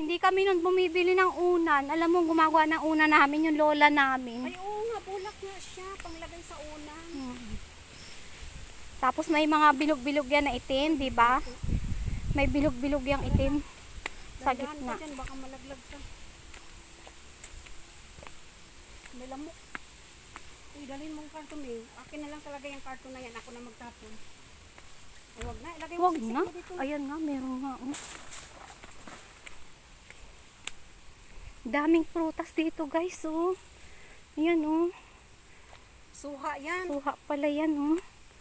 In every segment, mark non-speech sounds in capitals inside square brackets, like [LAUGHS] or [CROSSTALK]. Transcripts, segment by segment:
Hindi kami nun bumibili ng unan. Alam mo, gumagawa ng unan namin yung lola namin. Ay, oo nga, bulak nga siya. Panglagay sa unang. Mm. Tapos may mga bilog-bilog yan na itim, di ba? May bilog-bilog yung itim sa gitna. dyan, baka malaglag ka. May lamok. Uy, dalhin mong karton eh. Akin na lang talaga yung karton na yan. Ako na magtapon. Ay, wag na. Ilagay mo Huwag sisig na. dito. Ayan nga, meron nga. oh. Daming prutas dito, guys, oh. Ayan, oh. Suha yan. Suha pala yan, oh.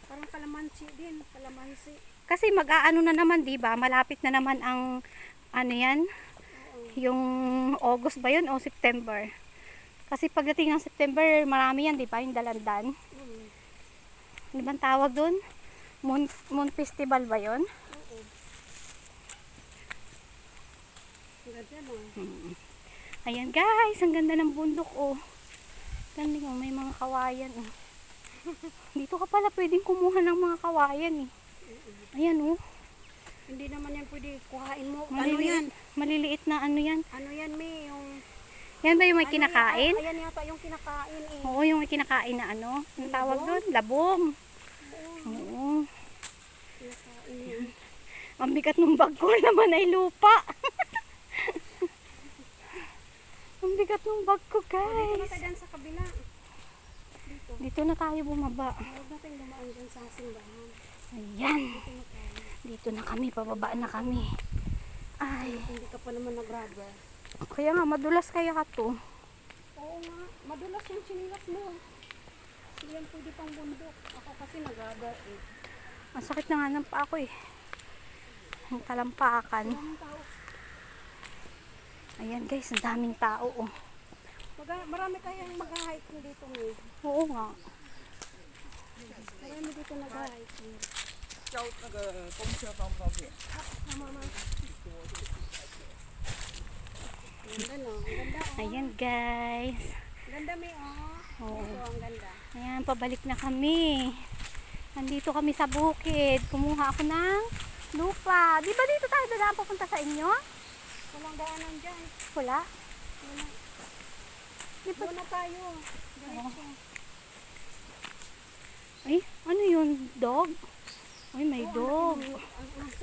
Parang kalamansi din. Kalamansi. Kasi mag-aano na naman, 'di ba? Malapit na naman ang ano 'yan, Oo. yung August ba 'yun o September. Kasi pagdating ng September, marami 'yan, 'di ba? Yung dalandan. Mm. Ano bang tawag doon? Moon, Moon Festival ba 'yon? Oo. Ganda no. Ayan, guys, ang ganda ng bundok oh. Ganda oh, may mga kawayan oh. [LAUGHS] Dito ka pala pwedeng kumuha ng mga kawayan eh. Ayan oh. Hindi naman yan pwede kuhain mo. Ano Maliliit, yan? maliliit na ano 'yan. Ano yan, May? Yung... Yan ba yung may ano kinakain? yan? Ay, ayan yata yung kinakain eh. Oo, yung may kinakain na ano. Ang tawag doon? Labong. Oo. Kinakain [LAUGHS] yan. Ang bigat ng bag ko [LAUGHS] naman ay lupa. Ang bigat ng bag ko, Dito na guys. tayo dyan sa kabila. Dito. Dito na tayo bumaba. Huwag natin dumaan dyan sa simbahan. Ayan. Dito na tayo. Dito na kami, pababa na kami. Ay, Hindi ka pa naman nag-rubber. kaya nga, madulas kaya ka to. Oo nga. Madulas yung sinilas mo. Yan pwede pang bundok. Ako kasi nag-rubber eh. Ang sakit na nga ng paa ko eh. Ang talampakan. Maraming tao. Ayan guys, ang daming tao oh. Mag marami kayang mag-hiking dito ni. Oo nga. Marami dito nag-hiking. Eh. Chow nag pumsiya pang pambi. Ayan guys. Ganda may oh. Oo. Ito ang ganda. Ayan, pabalik na kami. Nandito kami sa bukid. Kumuha ako ng lupa. Di ba dito tayo dadaan papunta sa inyo? Walang daanan dyan. Wala. Wala. Ba? Muna tayo. Diretso. Ay, ano yun? Dog? Ay, may dog.